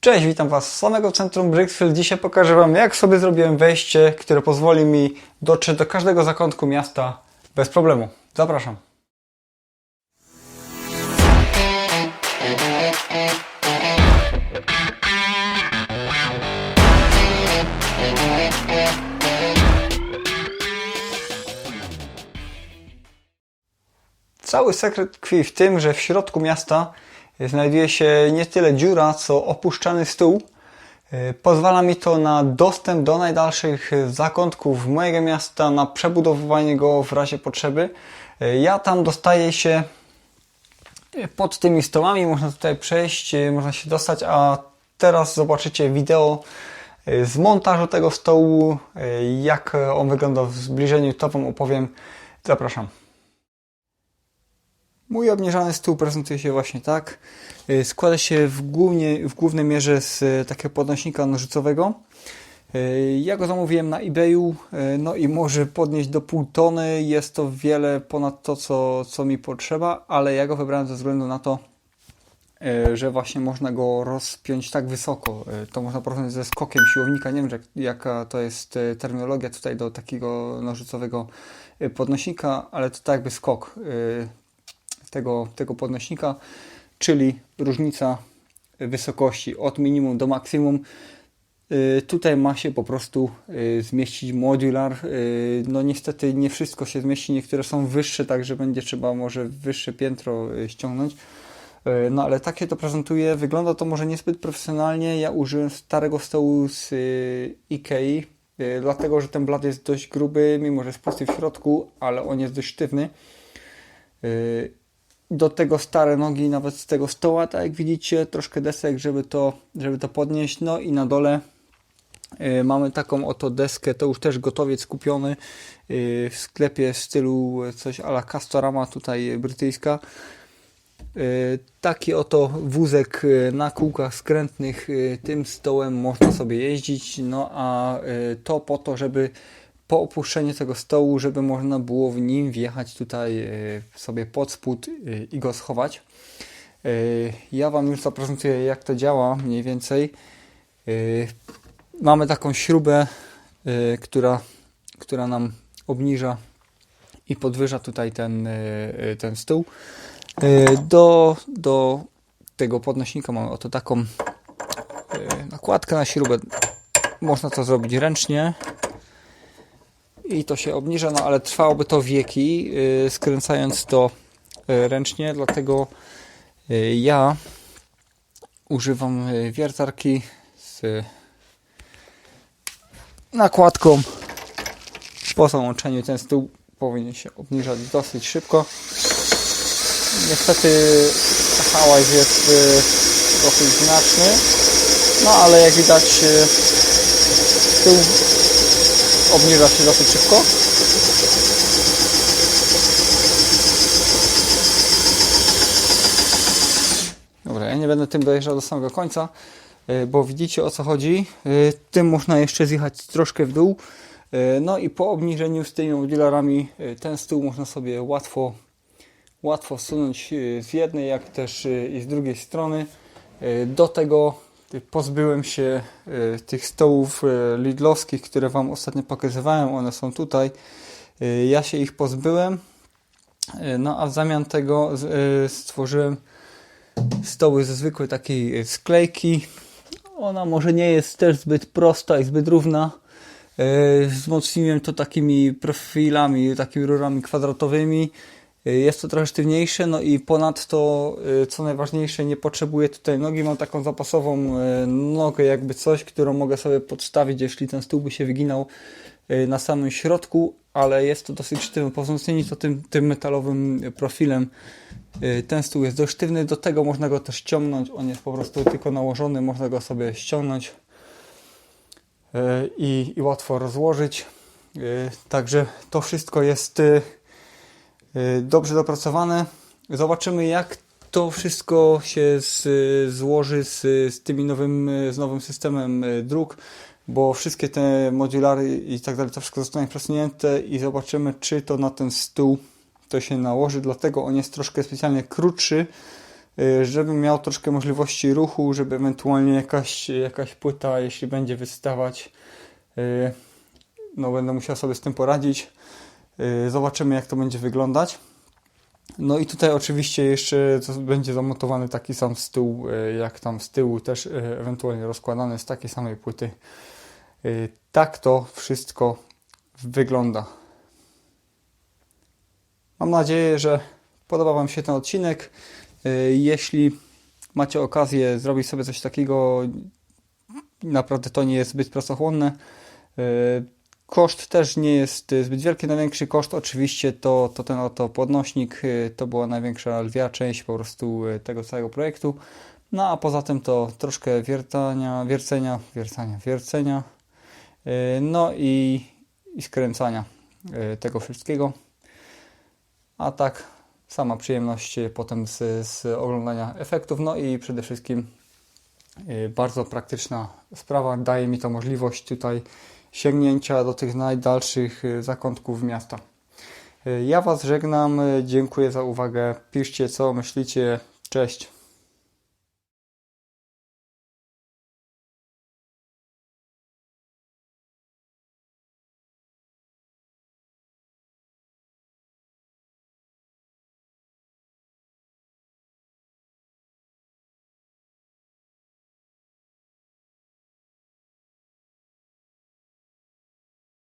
Cześć, witam Was z samego centrum Bricksfield. Dzisiaj pokażę Wam, jak sobie zrobiłem wejście, które pozwoli mi dotrzeć do każdego zakątku miasta bez problemu. Zapraszam. Cały sekret tkwi w tym, że w środku miasta znajduje się nie tyle dziura, co opuszczany stół. E, Pozwala mi to na dostęp do najdalszych zakątków mojego miasta, na przebudowywanie go w razie potrzeby. E, Ja tam dostaję się pod tymi stołami, można tutaj przejść, e, można się dostać, a teraz zobaczycie wideo e, z montażu tego stołu, e, jak on wygląda w zbliżeniu, to Wam opowiem. Zapraszam. Mój obniżany stół prezentuje się właśnie tak. Y, Składa się w, głównie, w głównej mierze z y, takiego podnośnika nożycowego. Y, Ja go zamówiłem na eBayu, no i może podnieść do pół tony. Jest to wiele ponad to, co, co mi potrzeba, ale ja go wybrałem ze względu na to, że właśnie można go rozpiąć tak wysoko. To można porównać ze skokiem siłownika. Nie wiem, jak, jaka to jest terminologia tutaj do takiego nożycowego podnośnika, ale to tak jakby skok tego, tego podnośnika, czyli różnica wysokości od minimum do maksimum. Y, Tutaj ma się po prostu y, zmieścić modular. Y, No niestety nie wszystko się zmieści, niektóre są wyższe, także będzie trzeba może wyższe piętro ściągnąć. No ale tak się to prezentuje. Wygląda to może niezbyt profesjonalnie. Ja użyłem starego stołu z Ikei, dlatego że ten blat jest dość gruby, mimo że jest pusty w środku, ale on jest dość sztywny. Do tego stare nogi nawet z tego stoła, tak jak widzicie, troszkę desek, żeby to, żeby to podnieść. No i na dole y, mamy taką oto deskę, to już też gotowiec kupiony y, w sklepie w stylu coś ala Castorama, tutaj brytyjska. Y, Taki oto wózek na kółkach skrętnych, tym stołem można sobie jeździć, no a to po to, żeby po opuszczeniu tego stołu, żeby można było w nim wjechać tutaj y, sobie pod spód y, i go schować. Y, Ja Wam już zaprezentuję jak to działa mniej więcej. Mamy taką śrubę, która, która nam obniża i podwyża tutaj ten, ten stół. Do, do tego podnośnika mamy oto taką nakładkę na śrubę. Można to zrobić ręcznie i to się obniża, no ale trwałoby to wieki, y, skręcając to y, ręcznie, dlatego y, ja używam wiertarki z nakładką. Po załączeniu ten stół powinien się obniżać dosyć szybko. Niestety hałas jest dosyć znaczny, no ale jak widać stół obniża się dosyć szybko. Dobra, ja nie będę tym dojeżdżał do samego końca, y, bo widzicie o co chodzi. Y, Tym można jeszcze zjechać troszkę w dół. Y, No i po obniżeniu z tymi modularami ten stół można sobie łatwo, łatwo sunąć y, z jednej, jak też i z drugiej strony. Do tego pozbyłem się y, tych stołów y, lidlowskich, które Wam ostatnio pokazywałem. One są tutaj. Y, Ja się ich pozbyłem. No a w zamian tego stworzyłem stoły ze zwykłej takiej sklejki. Ona może nie jest też zbyt prosta i zbyt równa. Wzmocniłem to takimi profilami, takimi rurami kwadratowymi. Y, Jest to trochę sztywniejsze, no i ponadto, y, co najważniejsze, nie potrzebuję tutaj nogi. Mam taką zapasową y, nogę, jakby coś, którą mogę sobie podstawić, jeśli ten stół by się wyginał na samym środku, ale jest to dosyć sztywne. Po wzmocnieniu to tym, tym metalowym profilem ten stół jest dość sztywny. Do tego można go też ściągnąć. On jest po prostu tylko nałożony, można go sobie ściągnąć i, i łatwo rozłożyć. Także to wszystko jest dobrze dopracowane. Zobaczymy, jak to wszystko się z, złoży z, z tymi nowym, y, z nowym systemem y, dróg, bo wszystkie te modulary i tak dalej, to wszystko zostanie przesunięte i zobaczymy, czy to na ten stół to się nałoży. Dlatego on jest troszkę specjalnie krótszy y, żebym miał troszkę możliwości ruchu, żeby ewentualnie jakaś, jakaś płyta, jeśli będzie wystawać, y, no będę musiał sobie z tym poradzić. Y, Zobaczymy jak to będzie wyglądać. No i tutaj oczywiście jeszcze będzie zamontowany taki sam stół, y, jak tam z tyłu też y, ewentualnie rozkładany z takiej samej płyty. Y, Tak to wszystko wygląda. Mam nadzieję, że podoba Wam się ten odcinek. Jeśli macie okazję zrobić sobie coś takiego, naprawdę to nie jest zbyt pracochłonne. Koszt też nie jest y, zbyt wielki. Największy koszt oczywiście to, to ten oto podnośnik. y, To była największa lwia część po prostu y, tego całego projektu. No a poza tym to troszkę wiertania, wiercenia, wiercenia. y, No i, i skręcania tego wszystkiego. A tak sama przyjemność potem z, z oglądania efektów. No i przede wszystkim bardzo praktyczna sprawa. Daje mi to możliwość tutaj sięgnięcia do tych najdalszych y, zakątków miasta. Y, Ja Was żegnam, y, dziękuję za uwagę. Piszcie co myślicie. Cześć.